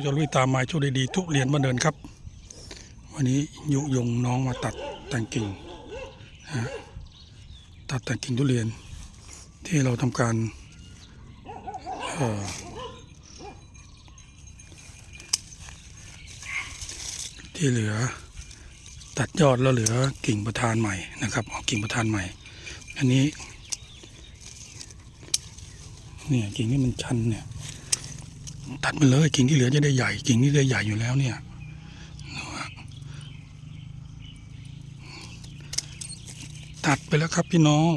ผู้ชมลุยตามมาโชคดีๆทุเรียนบ้านเดินครับ วันนี้ยุยงน้องมาตัดแต่งกิ่งนะฮะตัดแต่งกิ่งทุเรียน ที่เราทำการที่เหลือตัดยอดแล้วเหลือกิ่งประธานใหม่นะครับเอากิ่งประธานใหม่ อันนี้เนี่ยกิ่งที่มันชันเนี่ย ตัดไปเลยกิ่งที่เหลือจะได้ใหญ่กิ่งที่ได้ใหญ่อยู่แล้วเนี่ยตัดไปแล้วครับพี่น้อง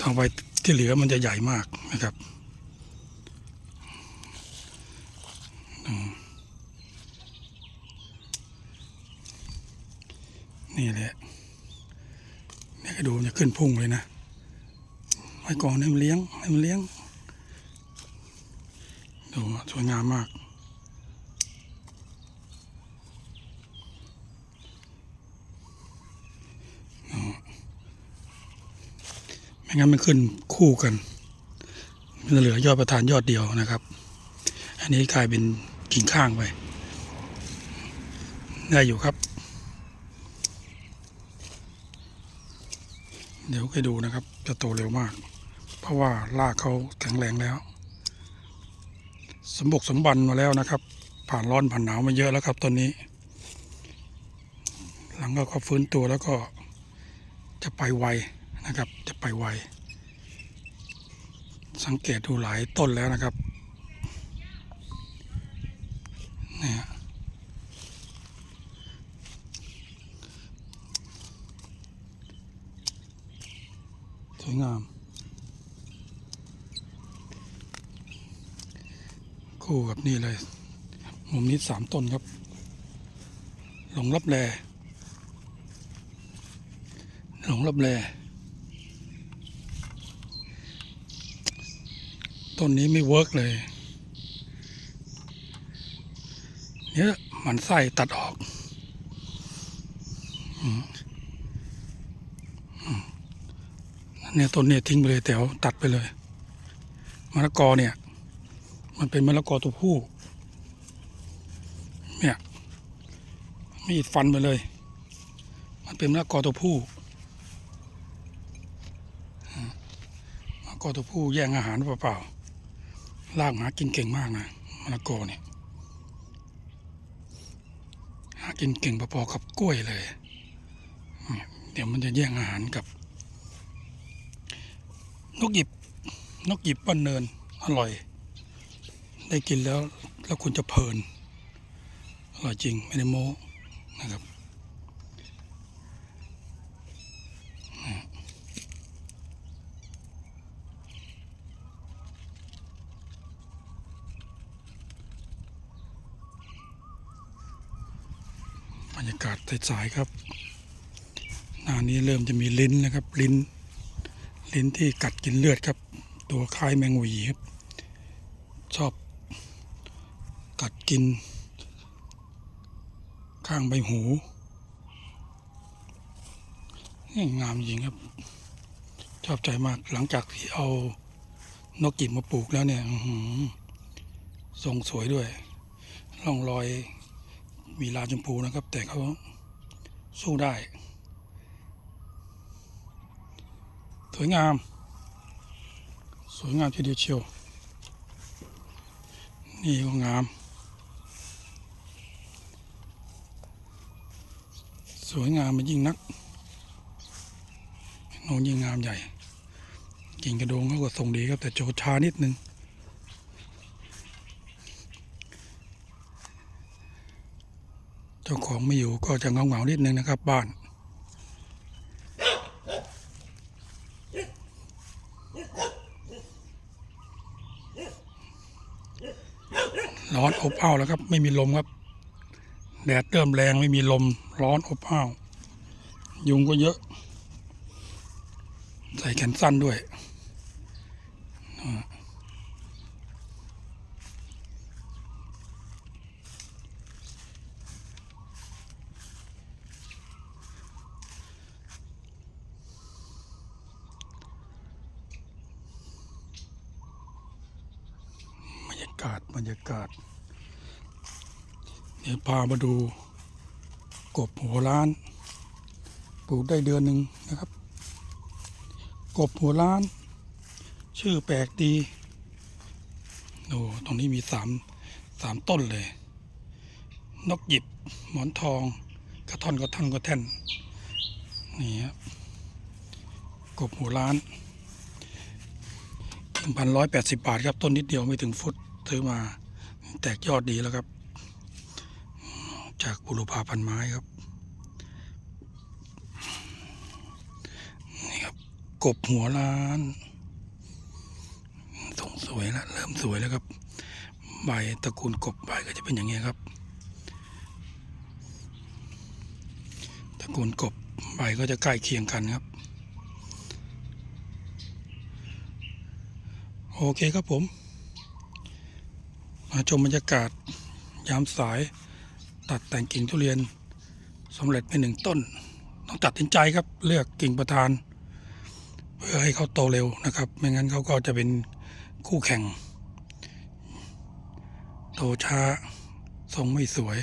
ต่อไปที่เหลือมันจะใหญ่มากนะครับนี่แหละเนี่ยก็ดูมันจะขึ้นพุ่งเลยนะ ก่อนให้มันเลี้ยงให้มันเลี้ยงดูสวยงามมาก ไม่งั้นมันขึ้นคู่กันมันจะเหลือยอดประธานยอดเดียวนะครับ อันนี้กลายเป็นกิ่งข้างไป ได้อยู่ครับ เดี๋ยวไปดูนะครับ จะโตเร็วมาก เพราะว่ารากเขาแข็งแรงแล้ว สมบุกสมบันมาแล้วนะครับ ผ่านร้อนผ่านหนาวมาเยอะแล้วครับตอนนี้ หลังก็เขาฟื้นตัวแล้วก็จะไปไวนะครับ จะไปไว สังเกตดูหลายต้นแล้วนะครับเนี่ยสวยงาม คู่กับนี่เลย มุมนี้สามต้นครับหลงรับแลหลงรับแลต้นนี้ไม่เวิร์กเลยเนี่ยมันไส้ตัดออกเนี่ยต้นเนี่ยทิ้งไปเลยแถวตัดไปเลยมะละกอเนี่ย มันเป็นมะละกอตัวผู้เนี่ยมีดฟันไปเลย มันเป็นมะละกอตัวผู้มะละกอตัวผู้แย่งอาหารเปล่าๆลากหากินเก่งมากนะมะละกอเนี่ยหากินเก่งพอๆกับกล้วยเลยเนี่ยเดี๋ยวมันจะแย่งอาหารกับ นกหยิบ นกหยิบป้านเนิน อร่อย ได้กินแล้วแล้วคุณจะเพลินอร่อยจริงไม่ได้โม้นะครับบรรยากาศสายๆครับ หน้านี้เริ่มจะมีลิ้นนะครับ ลิ้น ลิ้นที่กัดกินเลือดครับ ตัวคล้ายแมงวีครับ ชอบ กิน ข้างใบหูนี่งามจริงครับ ชอบใจมากหลังจากที่เอานกกิบมาปลูกแล้วเนี่ยทรงสวยด้วยร่องรอยมีลาชมพูนะครับ แต่เขาสู้ได้ สวยงาม สวยงามทีเดียวเชียว นี่ก็งาม สวยงามมันยิ่งนักน้นยิ่งงามใหญ่กิ่งกระโดงเขาก็ทรงดีครับ แต่โจชานิดนึงเจ้าของไม่อยู่ก็จะเงาเงานิดนึงนะครับ บ้าน ร้อนอบอ้าวแล้วครับ ไม่มีลมครับ แดดเริ่มแรงไม่มีลมร้อนอบอ้าว ยุงก็เยอะ ใส่แขนสั้นด้วยอ่าากาศ บรรยากาศ เดี๋ยวพามาดูกบหัวล้าน ปลูกได้เดือนหนึ่งนะครับ กบหัวล้าน ชื่อแปลกดีโอ้ตรงนี้มีสามสามต้นเลย นกหยิบหมอนทอง กระท่อนกระท่อนกระแท่นนี่ครับกบหัวล้านหนึ่งพันร้อยแปดสิบบาทครับ ต้นนิดเดียวไม่ถึงฟุตซื้อมา แตกยอดดีแล้วครับ จากบุรุพาพันไม้ครับ นี่ครับ กบหัวล้านส่งสวยแล้วเริ่มสวยแล้วครับ ใบตระกูลกบใบก็จะเป็นอย่างนี้ยครับ ตระกูลกบใบก็จะใกล้เคียงกันครับ โอเคครับผม มาชมบรรยากาศยามสาย ตัดแต่งกิ่งทุเรียนสำเร็จไปหนึ่งต้น ต้องตัดสินใจครับเลือกกิ่งประธาน เพื่อให้เขาโตเร็วนะครับ ไม่งั้นเขาก็จะเป็นคู่แข่ง โตช้าทรงไม่สวย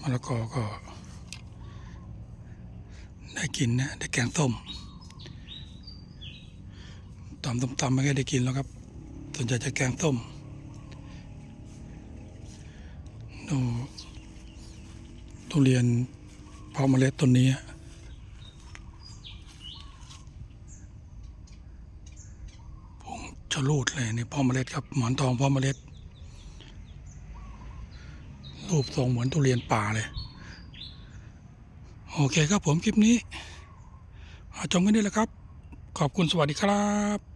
มะละกอก็ ได้กินนะ ได้แกงส้มตำต้มตำไม่ได้กินแล้วครับส่วนใหญ่จะแกงส้ม ดูทุเรียนเพาะเมล็ดต้นนี้ผงชะลูดเลยนี่เพาะเมล็ดครับหมอนทองเพาะเมล็ด รูปทรงเหมือนทุเรียนป่าเลย โอเคครับผมคลิปนี้เอาชมกันนี่แหละครับ ขอบคุณสวัสดีครับ